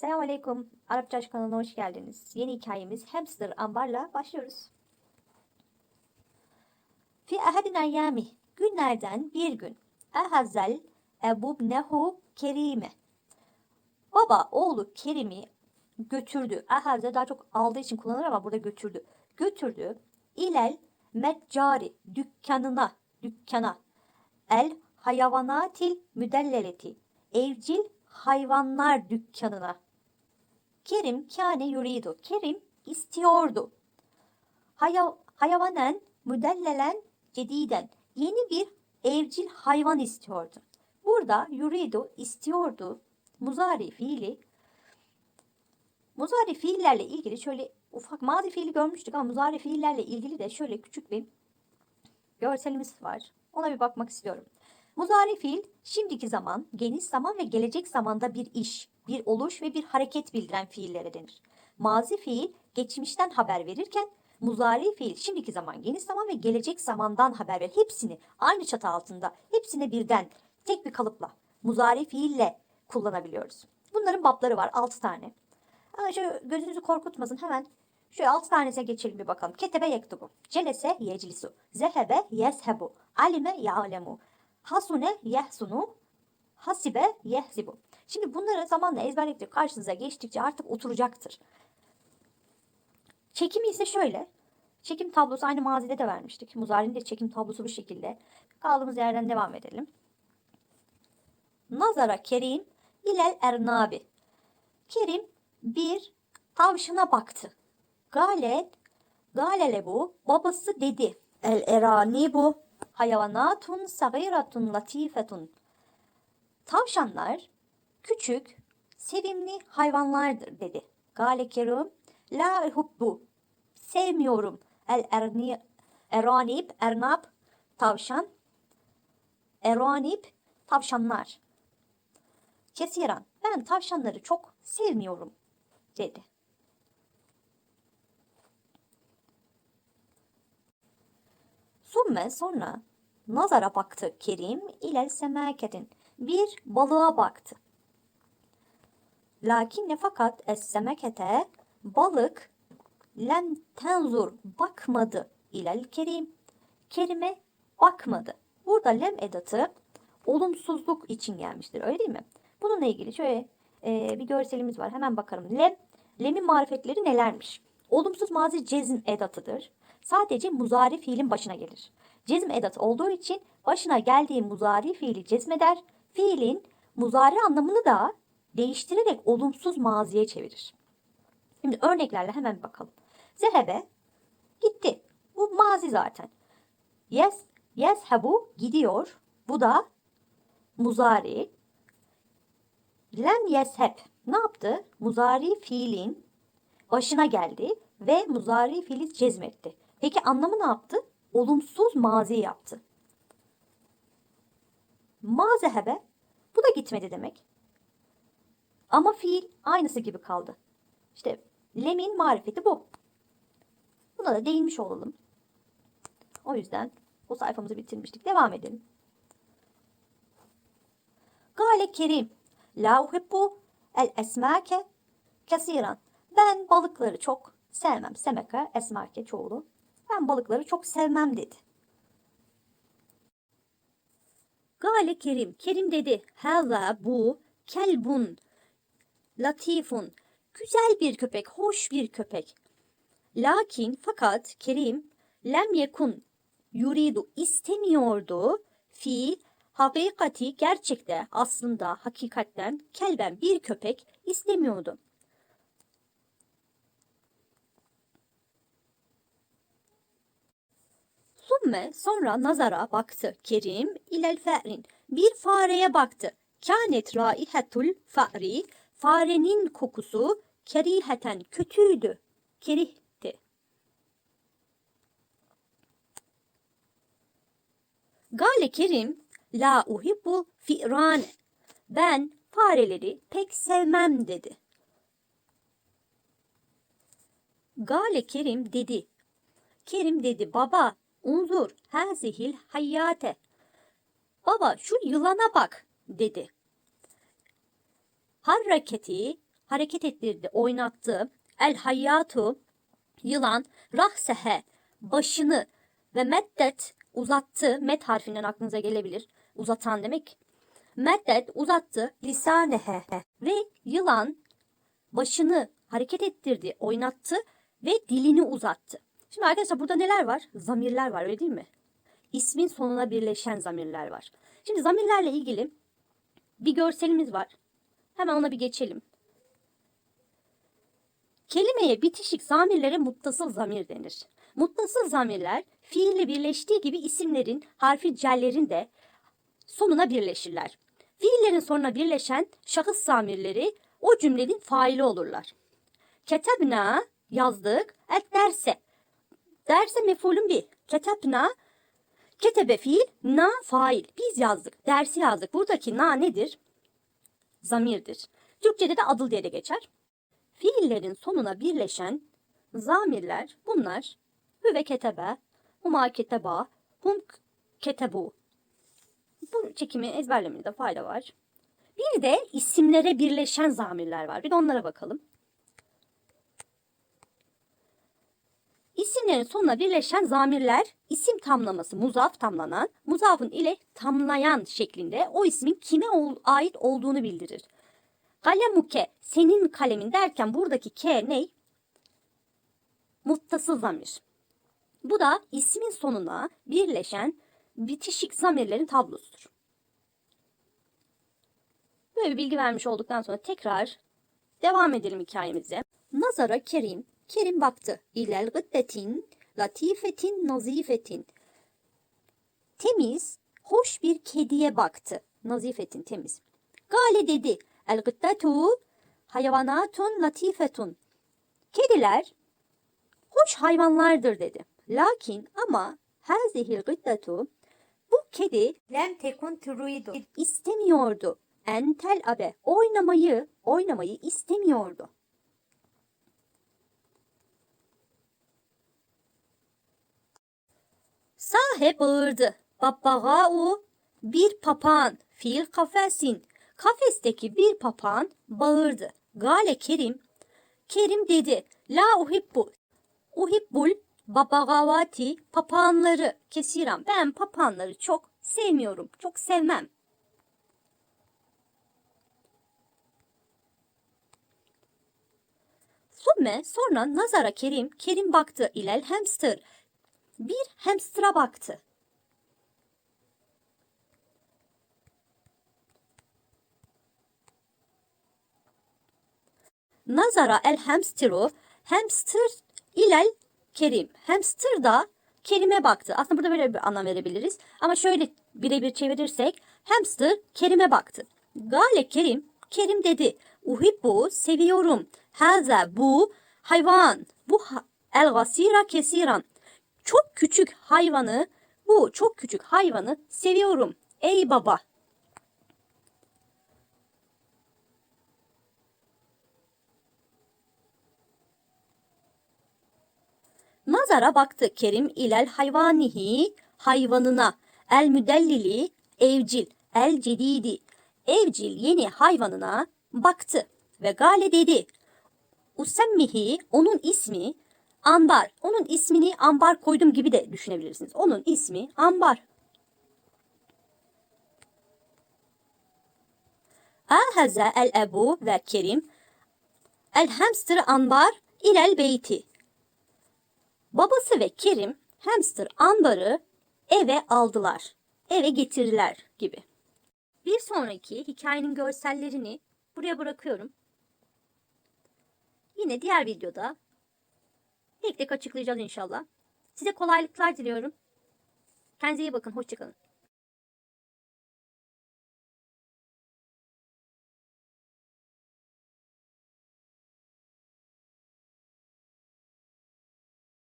Selamun Aleyküm. Arapça Aşk kanalına hoş geldiniz. Yeni hikayemiz Hamster Ambar'la başlıyoruz. Fi ahadin ayyami. Günlerden bir gün. Ehazel ebubnehu kerime. Baba oğlu Kerim'i götürdü. Ehaze daha çok aldığı için kullanılır ama burada götürdü. Götürdü. İlel meccari dükkanına dükkana el hayvanatil müdelleleti evcil hayvanlar dükkanına. Kerim kâne yuridu. Kerim istiyordu. Haya, hayvanen müdellelen cediden. Yeni bir evcil hayvan istiyordu. Burada yuridu istiyordu. Muzari fiili. Muzari fiillerle ilgili şöyle ufak mazi fiili görmüştük ama muzari fiillerle ilgili de şöyle küçük bir görselimiz var. Ona bir bakmak istiyorum. Muzari fiil şimdiki zaman, geniş zaman ve gelecek zamanda bir iş, bir oluş ve bir hareket bildiren fiillere denir. Mazi fiil geçmişten haber verirken muzari fiil şimdiki zaman, geniş zaman ve gelecek zamandan haber verir. Hepsini aynı çatı altında, hepsine birden tek bir kalıpla muzari fiille kullanabiliyoruz. Bunların babları var 6 tane. Ama şöyle gözünüzü korkutmasın hemen Şöyle altı tanesine geçelim bir bakalım. Ketebe yektubu. Celese yeclisu. Zehebe yezhebu. Alime ya'lemu. Hasune yehsunu. Hasibe yehzibu. Şimdi bunları zamanla ezberledikçe karşınıza geçtikçe artık oturacaktır. Çekimi ise şöyle. Çekim tablosu aynı mazide de vermiştik. Muzari'nin de çekim tablosu bu şekilde. Kaldığımız yerden devam edelim. Nazara Kerim ilel ernabi. Kerim bir tavşana baktı. Galet, galele bu, babası dedi. El erani bu, hayvanatun sagiratun latifetun. Tavşanlar küçük, sevimli hayvanlardır dedi. Gale kerim, la hubbu, sevmiyorum. El erni, eranib, ernab, tavşan. Eranib, tavşanlar. Kesiran, ben tavşanları çok sevmiyorum dedi. Sümme sonra nazara baktı Kerim ile semaketin. Bir balığa baktı. Lakin ne fakat es semekete balık lem tenzur bakmadı ilel kerim. Kerime bakmadı. Burada lem edatı olumsuzluk için gelmiştir öyle değil mi? Bununla ilgili şöyle e, bir görselimiz var. Hemen bakalım. Lem, lemin marifetleri nelermiş? Olumsuz mazi cezm edatıdır sadece muzari fiilin başına gelir. Cezm edatı olduğu için başına geldiği muzari fiili cezmeder. Fiilin muzari anlamını da değiştirerek olumsuz maziye çevirir. Şimdi örneklerle hemen bir bakalım. Zehebe gitti. Bu mazi zaten. Yes, yes bu gidiyor. Bu da muzari. Lem yesheb ne yaptı? Muzari fiilin başına geldi ve muzari fiili cezmetti. Peki anlamı ne yaptı? Olumsuz mazi yaptı. Mazehebe bu da gitmedi demek. Ama fiil aynısı gibi kaldı. İşte lemin marifeti bu. Buna da değinmiş olalım. O yüzden bu sayfamızı bitirmiştik. Devam edelim. Gale Kerim La uhibbu el esmake kesiran. Ben balıkları çok sevmem. Semeka esmake çoğulu. Ben balıkları çok sevmem dedi. Gale Kerim. Kerim dedi. Hela bu kelbun latifun. Güzel bir köpek, hoş bir köpek. Lakin fakat Kerim lem yekun yuridu istemiyordu fi hakikati gerçekte aslında hakikatten kelben bir köpek istemiyordu. Sümme sonra nazara baktı Kerim ilel fe'rin. Bir fareye baktı. Kânet raihetul fa'ri. Farenin kokusu keriheten kötüydü. Kerihti. Gale Kerim la uhibbu fi'rane. Ben fareleri pek sevmem dedi. Gale Kerim dedi. Kerim dedi baba Unzur hazihil hayyate. Baba şu yılana bak dedi. Hareketi hareket ettirdi, oynattı. El hayatu yılan rahsehe başını ve meddet uzattı. Met harfinden aklınıza gelebilir. Uzatan demek. Meddet uzattı lisanehe ve yılan başını hareket ettirdi, oynattı ve dilini uzattı. Şimdi arkadaşlar burada neler var? Zamirler var öyle değil mi? İsmin sonuna birleşen zamirler var. Şimdi zamirlerle ilgili bir görselimiz var. Hemen ona bir geçelim. Kelimeye bitişik zamirlere muttasıl zamir denir. Muttasıl zamirler fiille birleştiği gibi isimlerin harfi cellerin de sonuna birleşirler. Fiillerin sonuna birleşen şahıs zamirleri o cümlenin faili olurlar. Ketebna yazdık. Et derse. Derse mefulün bir. Ketebna ketebe fiil, na fail. Biz yazdık. Dersi yazdık. Buradaki na nedir? Zamirdir. Türkçede de adıl diye de geçer. Fiillerin sonuna birleşen zamirler bunlar. Hüve ketebe, huma keteba, hum ketebu. Bu çekimi ezberlemede fayda var. Bir de isimlere birleşen zamirler var. Bir de onlara bakalım. İsimlerin sonuna birleşen zamirler isim tamlaması muzaf tamlanan, muzafın ile tamlayan şeklinde o ismin kime ait olduğunu bildirir. Kalemuke senin kalemin derken buradaki ke ne? Muttasıl zamir. Bu da ismin sonuna birleşen bitişik zamirlerin tablosudur. Böyle bir bilgi vermiş olduktan sonra tekrar devam edelim hikayemize. Nazara Kerim, Kerim baktı. İlel gıddetin, latifetin, nazifetin. Temiz, hoş bir kediye baktı. Nazifetin temiz. Gale dedi. El gıddetu hayvanatun latifetun. Kediler hoş hayvanlardır dedi. Lakin ama hazihil gıddetu bu kedi Lem tekun turidu. istemiyordu. Entel abe oynamayı oynamayı istemiyordu. Sahe bağırdı. Babbagau bir papağan fil kafesin. Kafesteki bir papağan bağırdı. Gale Kerim. Kerim dedi. La uhibbu. Uhibbul babagavati papağanları kesiran. Ben papağanları çok sevmiyorum. Çok sevmem. Sümme sonra nazara Kerim, Kerim baktı ilel hamster. Bir hamster'a baktı. Nazara el hamsteru, hamster ilel Kerim. Hamster da Kerim'e baktı. Aslında burada böyle bir anlam verebiliriz. Ama şöyle birebir çevirirsek hamster Kerim'e baktı. Gale Kerim, Kerim dedi. Uhibbu seviyorum. Haza bu hayvan. Bu el gasira kesiran. Çok küçük hayvanı, bu çok küçük hayvanı seviyorum. Ey baba. Nazara baktı Kerim ilel hayvanihi hayvanına el müdellili evcil el cedidi evcil yeni hayvanına baktı ve gale dedi usemmihi onun ismi Ambar. Onun ismini Ambar koydum gibi de düşünebilirsiniz. Onun ismi Ambar. Ahaza el ebu ve Kerim el hamster Ambar ilel beyti. Babası ve Kerim hamster Ambar'ı eve aldılar. Eve getirdiler gibi. Bir sonraki hikayenin görsellerini buraya bırakıyorum. Yine diğer videoda tek tek açıklayacağız inşallah. Size kolaylıklar diliyorum. Kendinize iyi bakın. Hoşçakalın.